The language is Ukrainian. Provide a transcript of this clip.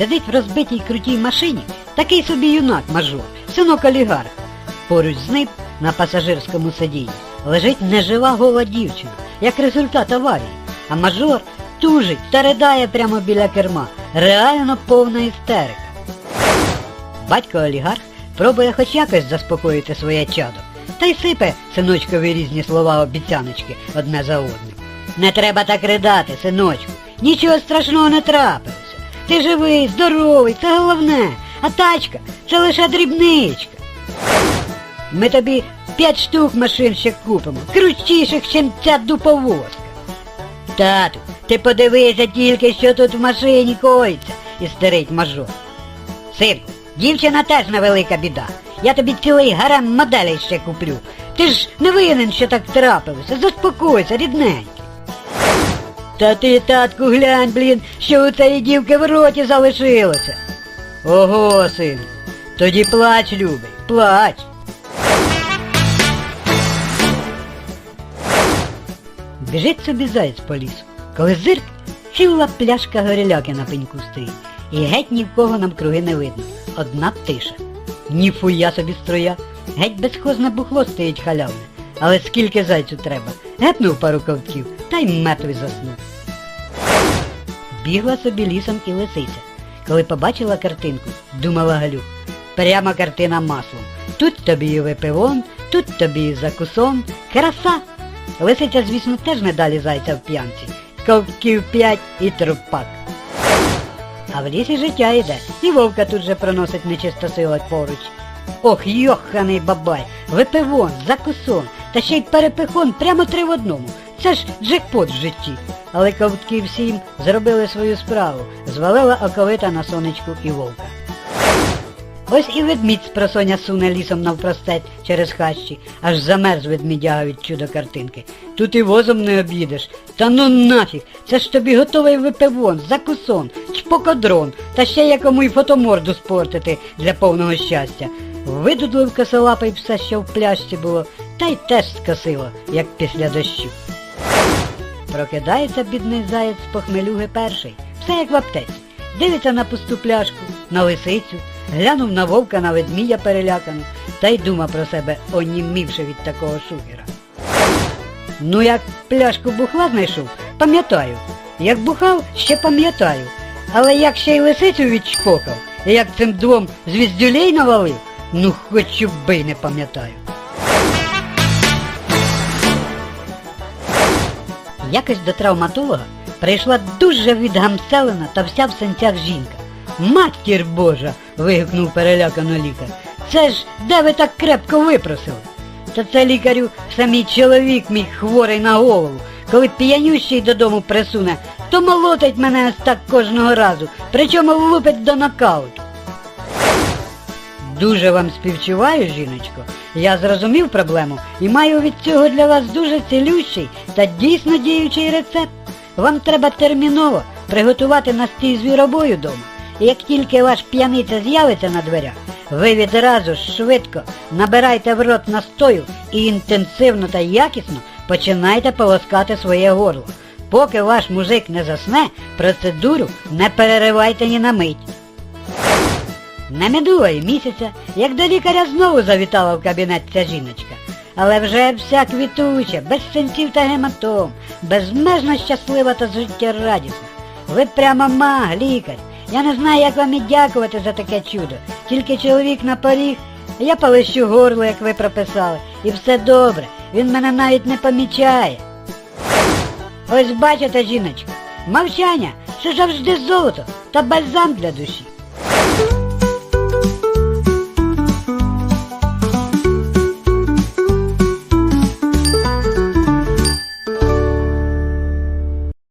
Сидить в розбитій крутій машині такий собі юнак мажор, синок олігарха. Поруч з ним на пасажирському сидінні лежить нежива гола дівчина, як результат аварії. А мажор тужить та ридає прямо біля керма. Реально повна істерика. Батько олігарх пробує хоч якось заспокоїти своє чадо, та й сипе синочкові різні слова обіцяночки одне за одним. Не треба так ридати, синочку, нічого страшного не трапилося. Ти живий, здоровий, це головне, а тачка це лише дрібничка. Ми тобі п'ять штук машин ще купимо, крутіших, чим ця дуповозка. Тату, ти подивися тільки, що тут в машині коїться, істерить мажор. Синку, дівчина теж невелика біда. Я тобі цілий гарем моделей ще куплю. Ти ж не винен, що так трапилося. Заспокойся, рідненький. Та ти, татку, глянь, блін, що у цієї дівки в роті залишилося. Ого, синку, тоді плач, любий, плач. Біжить собі заєць по лісу, коли зирк ціла пляшка горіляки на пеньку стоїть, і геть ні в кого нам круги не видно. Одна тиша. Ніфуя собі строя, геть безхозне бухло стоїть халявне. Але скільки зайцю треба? Гепнув пару ковтків, та й мертвий заснув. Бігла собі лісом і лисиця. Коли побачила картинку, думала Галю. Прямо картина маслом. Тут тобі і випивон, тут тобі і закусон. Краса! Лисиця, звісно, теж не далі зайця в п'янці. Ковків п'ять і трупак. А в лісі життя йде, і вовка тут же проносить нечистосила поруч. Ох, йоханий бабай, випивон, закусон, та ще й перепихон прямо три в одному. Це ж джекпот в житті. Але ковтки всім зробили свою справу, звалила оковита на сонечку і вовка. Ось і ведмідь з просоня суне лісом навпростець через хащі, аж замерз ведмідяга від чудо картинки. Тут і возом не об'їдеш. Та ну нафіг, це ж тобі готовий випивон, закусон, чпокодрон, та ще якому й фотоморду спортити для повного щастя. Видудлив косолапий все, що в пляшці було, та й теж скосило, як після дощу. Прокидається бідний заєць з похмелюги перший, все як в аптеці. Дивиться на пусту пляшку, на лисицю, глянув на вовка, на ведмія перелякану, та й дума про себе, онімівши від такого шухера. Ну, як пляшку бухла знайшов, пам'ятаю. Як бухав, ще пам'ятаю. Але як ще й лисицю відчпокав, і як цим двом звіздюлей навалив, ну хоч би й не пам'ятаю. Якось до травматолога прийшла дуже відгамселена та вся в синцях жінка. Матір Божа. вигукнув перелякано лікар. Це ж де ви так крепко випросили? Та це лікарю самій чоловік мій хворий на голову. Коли п'янющий додому присуне, то молотить мене ось так кожного разу, причому влупить до нокауту. Дуже вам співчуваю, жіночко. Я зрозумів проблему і маю від цього для вас дуже цілющий та дійсно діючий рецепт. Вам треба терміново приготувати настій звіробою дома. Як тільки ваш п'яниця з'явиться на дверях, ви відразу ж швидко набирайте в рот настою і інтенсивно та якісно починайте полоскати своє горло. Поки ваш мужик не засне, процедуру не переривайте ні на мить. Не минуло місяця, як до лікаря знову завітала в кабінет ця жіночка. Але вже вся квітуча, без синців та гематом, безмежно щаслива та життєрадісна. Ви прямо маг, лікар. Я не знаю, як вам і дякувати за таке чудо. Тільки чоловік на поріг, а я полищу горло, як ви прописали. І все добре. Він мене навіть не помічає. Ось бачите, жіночка, мовчання це завжди золото та бальзам для душі.